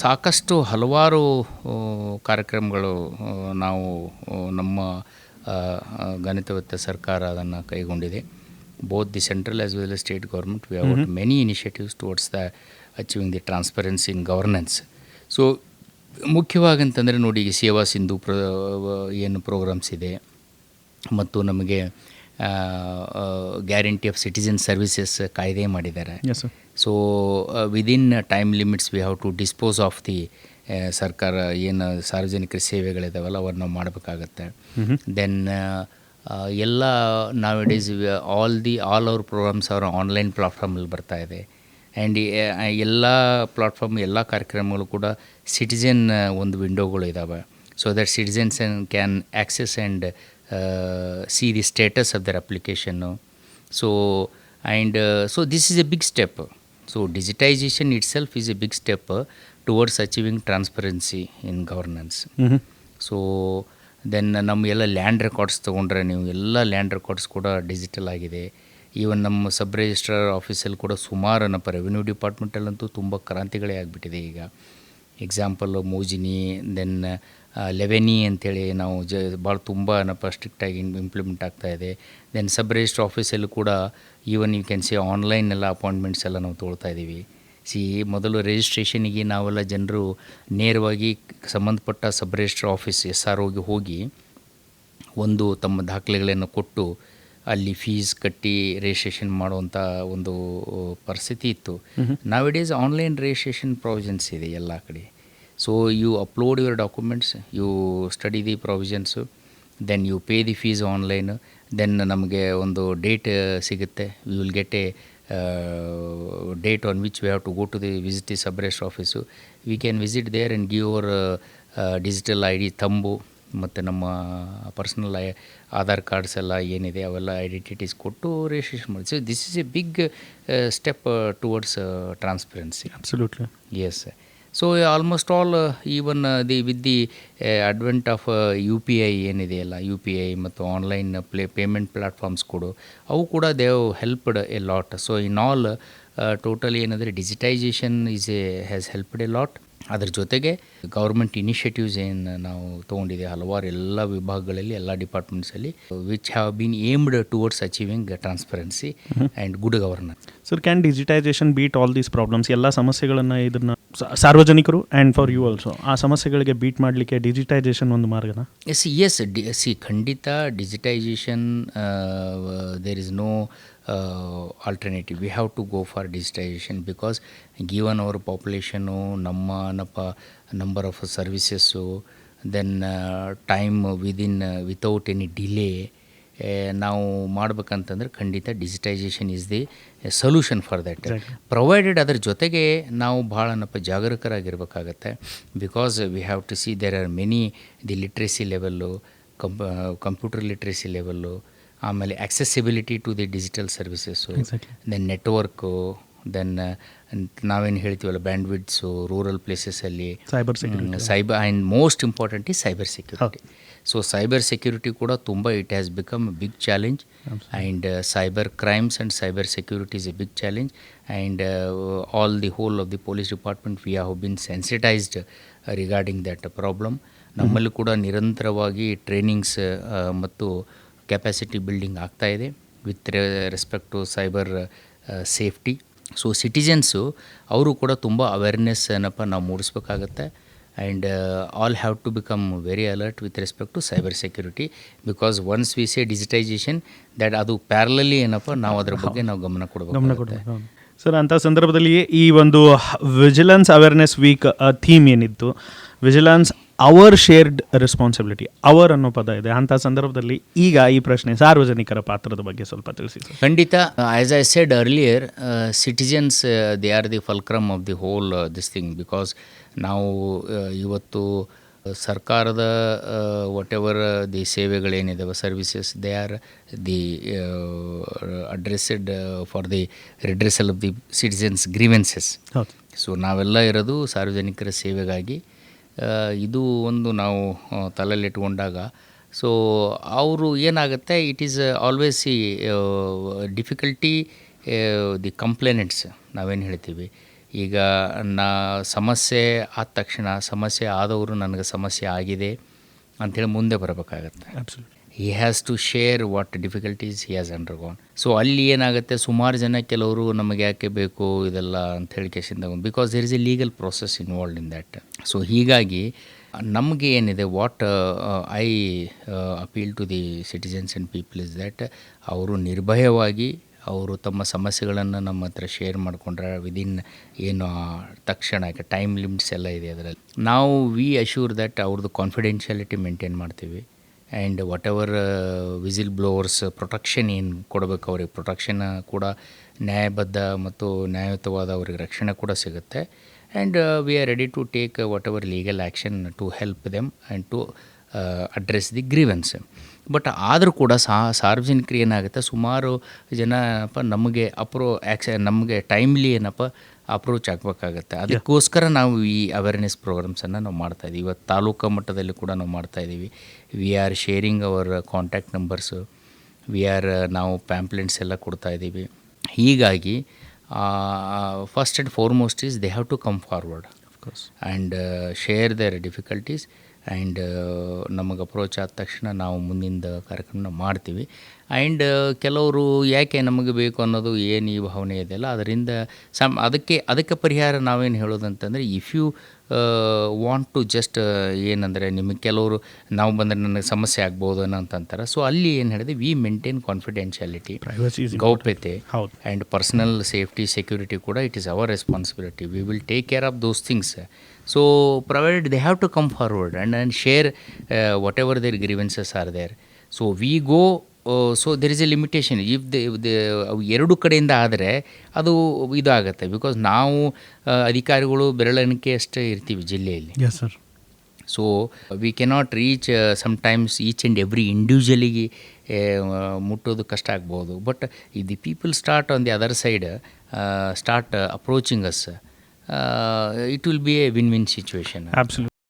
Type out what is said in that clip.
ಸಾಕಷ್ಟು ಹಲವಾರು ಕಾರ್ಯಕ್ರಮಗಳು ನಾವು ನಮ್ಮ ಗಣಿತವತ್ತ ಸರ್ಕಾರ ಅದನ್ನು ಕೈಗೊಂಡಿದೆ. Both the central as well state government we have many initiatives towards the achieving the transparency in governance so ಮುಖ್ಯವಾಗಿ ಅಂತಂದರೆ ನೋಡಿ ಈಗ ಸೇವಾ ಸಿಂಧು ಪ್ರ ಏನು ಪ್ರೋಗ್ರಾಮ್ಸ್ ಇದೆ ಮತ್ತು ನಮಗೆ ಗ್ಯಾರಂಟಿ ಆಫ್ ಸಿಟಿಜನ್ ಸರ್ವಿಸಸ್ ಕಾಯ್ದೆ ಮಾಡಿದ್ದಾರೆ. So within time limits we have to dispose of the ಸರ್ಕಾರ ಏನು ಸಾರ್ವಜನಿಕ ಸೇವೆಗಳಿದಾವಲ್ಲ ಅವನ್ನ ನಾವು ಮಾಡಬೇಕಾಗತ್ತೆ ದೆನ್ ಎಲ್ಲ ನಾವ್ is all the all our programmes ಅವರ ಆನ್ಲೈನ್ ಪ್ಲಾಟ್ಫಾರ್ಮಲ್ಲಿ ಬರ್ತಾ ಇದೆ. ಆ್ಯಂಡ್ ಎಲ್ಲ ಪ್ಲಾಟ್ಫಾರ್ಮ್ ಎಲ್ಲ ಕಾರ್ಯಕ್ರಮಗಳು ಕೂಡ ಸಿಟಿಜನ್ ಒಂದು ವಿಂಡೋಗಳು ಇದ್ದಾವೆ so that citizens can access and see the status of their application so and so so this is a big step. So digitization itself is a big step uh, towards achieving transparency in governance. ಹ್ಞೂ so then ನಮ್ಮ ಎಲ್ಲ land records ತೊಗೊಂಡ್ರೆ ನೀವು ಎಲ್ಲ land records ಕೂಡ digital ಆಗಿದೆ. Even ನಮ್ಮ sub registrar ಆಫೀಸಲ್ಲಿ ಕೂಡ ಸುಮಾರು ನಮ್ಮ ರೆವಿನ್ಯೂ ಡಿಪಾರ್ಟ್ಮೆಂಟಲ್ಲಂತೂ ತುಂಬ ಕ್ರಾಂತಿಗಳೇ ಆಗಿಬಿಟ್ಟಿದೆ ಈಗ. ಎಕ್ಸಾಂಪಲ್ ಮೋಜಿನಿ ದೆನ್ ಲೆವೆನಿ ಅಂಥೇಳಿ ನಾವು ಜ ಭಾಳ ತುಂಬ ಏನಪ್ಪ ಸ್ಟ್ರಿಕ್ಟಾಗಿ ಇಂಪ್ಲಿಮೆಂಟ್ ಆಗ್ತಾ ಇದೆ. ದೆನ್ ಸಬ್ ರಿಜಿಸ್ಟರ್ ಆಫೀಸಲ್ಲೂ ಕೂಡ even you can see online ಎಲ್ಲ ಅಪಾಯಿಂಟ್ಮೆಂಟ್ಸ್ ಎಲ್ಲ ನಾವು ತೊಗೊಳ್ತಾ ಇದ್ದೀವಿ. ಸಿ ಮೊದಲು ರಿಜಿಸ್ಟ್ರೇಷನಿಗೆ ನಾವೆಲ್ಲ ಜನರು ನೇರವಾಗಿ ಸಂಬಂಧಪಟ್ಟ sub register office S R ಓಗೆ ಹೋಗಿ ಒಂದು ತಮ್ಮ ದಾಖಲೆಗಳನ್ನು ಕೊಟ್ಟು ಅಲ್ಲಿ ಫೀಸ್ ಕಟ್ಟಿ ರಿಜಿಸ್ಟ್ರೇಷನ್ ಮಾಡುವಂಥ ಒಂದು ಪರಿಸ್ಥಿತಿ ಇತ್ತು. ನಾವ್ it is online registration provisions ಇದೆ ಎಲ್ಲ ಕಡೆ. So you upload your documents you study the provisions then you pay the fees online then ನಮಗೆ ಒಂದು ಡೇಟ್ ಸಿಗುತ್ತೆ. We will get a date on which we have to go to the visit the sub registrar office we can visit there and give our digital I D thumb ಮತ್ತು ನಮ್ಮ personal Aadhaar cards ಎಲ್ಲ ಏನಿದೆ ಅವೆಲ್ಲ identities ಕೊಟ್ಟು registration ಮಾಡಿ. So this is a big step towards transparency absolutely yes so almost all even the with the advent of U P I ಏನಿದೆಯಲ್ಲ U P I ಮತ್ತು online play payment platforms ಕೊಡು, ಅವು ಕೂಡ they've helped a lot so in all totally ಏನಂದರೆ digitisation is a has helped a lot ಅದ್ರ ಜೊತೆಗೆ government initiatives ಏನು ನಾವು ತೊಗೊಂಡಿದೆ ಹಲವಾರು ಎಲ್ಲ ವಿಭಾಗಗಳಲ್ಲಿ ಎಲ್ಲ ಡಿಪಾರ್ಟ್ಮೆಂಟ್ಸಲ್ಲಿ which have been aimed towards achieving transparency and good governance sir can digitisation beat all these problems ಎಲ್ಲ ಸಮಸ್ಯೆಗಳನ್ನು ಇದನ್ನು ಸಾರ್ವಜನಿಕರು ಆ್ಯಂಡ್ ಫಾರ್ ಯು ಆಲ್ಸೋ ಆ ಸಮಸ್ಯೆಗಳಿಗೆ ಬೀಟ್ ಮಾಡಲಿಕ್ಕೆ ಡಿಜಿಟೈಸೇಷನ್ ಒಂದು ಮಾರ್ಗನ ಎಸ್ ಎಸ್ ಡಿ ಸಿ ಖಂಡಿತ digitisation there is no alternative we have to go for digitisation because given our population ನಮ್ಮ ನಪ್ಪ number of services then time within without any delay ನಾವು ಮಾಡ್ಬೇಕಂತಂದ್ರೆ ಖಂಡಿತ digitisation is the solution for that provided ಅದ್ರ ಜೊತೆಗೆ ನಾವು ಭಾಳನಪ್ಪ ಜಾಗರೂಕರಾಗಿರ್ಬೇಕಾಗತ್ತೆ because we have to see there are many the literacy level comp computer literacy level ಆಮೇಲೆ accessibility to the digital services then network then ನಾವೇನು ಹೇಳ್ತೀವಲ್ಲ bandwidth rural ಪ್ಲೇಸಸಲ್ಲಿ cyber cyber and most important ಈ cyber security so cyber security ಕೂಡ ತುಂಬ it has become big challenge and cyber crimes and cyber security is a big challenge and all the whole of the police department we have been sensitised regarding that problem ನಮ್ಮಲ್ಲೂ ಕೂಡ ನಿರಂತರವಾಗಿ trainings ಮತ್ತು capacity building ಆಗ್ತಾ ಇದೆ with respect to cyber safety so citizens ಅವರು ಕೂಡ ತುಂಬ awareness ಏನಪ್ಪ ನಾವು ಮೂಡಿಸ್ಬೇಕಾಗತ್ತೆ. And all have to become very alert with respect to cyber security because once we say digitisation that ಅದು ಪ್ಯಾರಲಲ್ಲಿ ಏನಪ್ಪ ನಾವು ಅದ್ರ ಬಗ್ಗೆ ನಾವು ಗಮನ ಗಮನ ಕೊಡಬೇಕು ಕೊಡಬೇಕು ಸರ್, ಅಂಥ ಸಂದರ್ಭದಲ್ಲಿ ಈ ಒಂದು ವಿಜಿಲೆನ್ಸ್ ಅವೇರ್ನೆಸ್ ವೀಕ್ ಥೀಮ್ ಏನಿತ್ತು? Vigilance our shared responsibility our ಅನ್ನೋ ಪದ ಇದೆ. ಅಂತ ಸಂದರ್ಭದಲ್ಲಿ ಈಗ ಈ ಪ್ರಶ್ನೆ ಸಾರ್ವಜನಿಕರ ಪಾತ್ರದ ಬಗ್ಗೆ ಸ್ವಲ್ಪ ತಿಳಿಸಿ ಖಂಡಿತ as I said earlier citizens they are the fulcrum of the whole this thing because ನಾವು uh, ಇವತ್ತು ಸರ್ಕಾರದ whatever the ಸೇವೆಗಳೇನಿದಾವೆ services they are the addressed for the redressal of the citizens grievances so ನಾವೆಲ್ಲ ಇರೋದು ಸಾರ್ವಜನಿಕರ ಸೇವೆಗಾಗಿ. ಇದು ಒಂದು ನಾವು ತಲೆಯಲ್ಲಿಟ್ಕೊಂಡಾಗ ಸೊ ಅವರು ಏನಾಗುತ್ತೆ ಇಟ್ ಈಸ್ ಆಲ್ವೇಸ್ ಈ ಡಿಫಿಕಲ್ಟಿ ದಿ ಕಂಪ್ಲೇನೆಂಟ್ಸ್ ನಾವೇನು ಹೇಳ್ತೀವಿ. ಈಗ ನಾ, ಸಮಸ್ಯೆ ಆದ ತಕ್ಷಣ, ಸಮಸ್ಯೆ ಆದವರು ನನಗೆ ಸಮಸ್ಯೆ ಆಗಿದೆ ಅಂಥೇಳಿ ಮುಂದೆ ಬರಬೇಕಾಗತ್ತೆ. He has to share what difficulties he has undergone so ಅಲ್ಲಿ ಏನಾಗುತ್ತೆ? ಸುಮಾರು ಜನ ಕೆಲವರು ನಮಗೆ ಯಾಕೆ ಬೇಕು ಇದೆಲ್ಲ ಅಂತ ಹೇಳಿ ಕೇಸಿಂದ because there is a legal process involved in that so ಹೀಗಾಗಿ ನಮಗೆ ಏನಿದೆ? What I appeal to the citizens and people is that ಅವರು ನಿರ್ಭಯವಾಗಿ ಅವರು ತಮ್ಮ ಸಮಸ್ಯೆಗಳನ್ನು ನಮ್ಮ ಹತ್ರ ಶೇರ್ ಮಾಡಿಕೊಂಡ್ರೆ ವಿದಿನ್ ಏನು ತಕ್ಷಣ ಟೈಮ್ ಲಿಮಿಟ್ಸ್ ಎಲ್ಲ ಇದೆ ಅದರಲ್ಲಿ. ನಾವು ವಿ ಅಶ್ಯೂರ್ ದ್ಯಾಟ್ ಅವ್ರದ್ದು ಕಾನ್ಫಿಡೆನ್ಷಿಯಾಲಿಟಿ ಮೇಂಟೈನ್ ಮಾಡ್ತೀವಿ. And whatever whistle blowers protection ಏನು ಕೊಡಬೇಕು ಅವ್ರಿಗೆ? ಪ್ರೊಟೆಕ್ಷನ್ ಕೂಡ ನ್ಯಾಯಬದ್ಧ ಮತ್ತು ನ್ಯಾಯಯುತವಾದ ಅವ್ರಿಗೆ ರಕ್ಷಣೆ ಕೂಡ ಸಿಗುತ್ತೆ. And we are ready to take whatever legal action to help them and to address the grievance but ಆದರೂ ಕೂಡ ಸಾ ಸಾರ್ವಜನಿಕರು ಏನಾಗುತ್ತೆ ಸುಮಾರು ಜನ ಏನಪ್ಪ ನಮಗೆ ಅಪ್ರೋ ಆ್ಯಕ್ಸ ನಮಗೆ ಟೈಮ್ಲಿ ಏನಪ್ಪ ಅಪ್ರೋಚ್ ಆಗಬೇಕಾಗತ್ತೆ. ಅದಕ್ಕೋಸ್ಕರ ನಾವು ಈ ಅವೇರ್ನೆಸ್ ಪ್ರೋಗ್ರಾಮ್ಸನ್ನು ನಾವು ಮಾಡ್ತಾಯಿದ್ದೀವಿ ಇವತ್ತು ತಾಲೂಕು ಮಟ್ಟದಲ್ಲಿ ಕೂಡ ನಾವು ಮಾಡ್ತಾಯಿದ್ದೀವಿ we are sharing our contact numbers we are ನಾವು ಪ್ಯಾಂಪ್ಲೆಂಟ್ಸ್ ಎಲ್ಲ ಕೊಡ್ತಾ ಇದ್ದೀವಿ ಹೀಗಾಗಿ first and foremost is they have to come forward and share their difficulties and ನಮಗೆ ಅಪ್ರೋಚ್ ಆದ ತಕ್ಷಣ ನಾವು ಮುಂದಿನ ಕಾರ್ಯಕ್ರಮನ ಮಾಡ್ತೀವಿ. ಆ್ಯಂಡ್ ಕೆಲವರು ಯಾಕೆ ನಮಗೆ ಬೇಕು ಅನ್ನೋದು ಏನು ಈ ಭಾವನೆ ಇದೆಯಲ್ಲ, ಅದರಿಂದ ಸಮ್ ಅದಕ್ಕೆ ಅದಕ್ಕೆ ಪರಿಹಾರ ನಾವೇನು ಹೇಳೋದಂತಂದರೆ if you want to just ಏನಂದರೆ ನಿಮಗೆ ಕೆಲವರು ನಾವು ಬಂದರೆ ನನಗೆ ಸಮಸ್ಯೆ ಆಗ್ಬೋದು ಅನ್ನೋ ಅಂತಂತಾರೆ ಸೊ ಅಲ್ಲಿ ಏನು ಹೇಳಿದೆ ವಿ ಮೇಂಟೈನ್ ಕಾನ್ಫಿಡೆನ್ಷಿಯಾಲಿಟಿ ಪ್ರೈವಸಿ ಗೌಪ್ಯತೆ ಆ್ಯಂಡ್ ಪರ್ಸನಲ್ ಸೇಫ್ಟಿ ಸೆಕ್ಯೂರಿಟಿ ಕೂಡ it is our responsibility we will take care of those things so provided they have to come forward and and share whatever their grievances are there so we go so there is a limitation if the ಅವು ಎರಡು ಕಡೆಯಿಂದ ಆದರೆ ಅದು ಇದಾಗುತ್ತೆ. Because ನಾವು ಅಧಿಕಾರಿಗಳು ಬೆರಳೆಣಿಕೆ ಅಷ್ಟೇ ಇರ್ತೀವಿ ಜಿಲ್ಲೆಯಲ್ಲಿ. Sir so we cannot reach sometimes each and every ಇಂಡಿವಿಜುವಲಿಗೆ ಮುಟ್ಟೋದು ಕಷ್ಟ ಆಗ್ಬೋದು. ಬಟ್ ಈ the people start on the other side start approaching us it will be a win win situation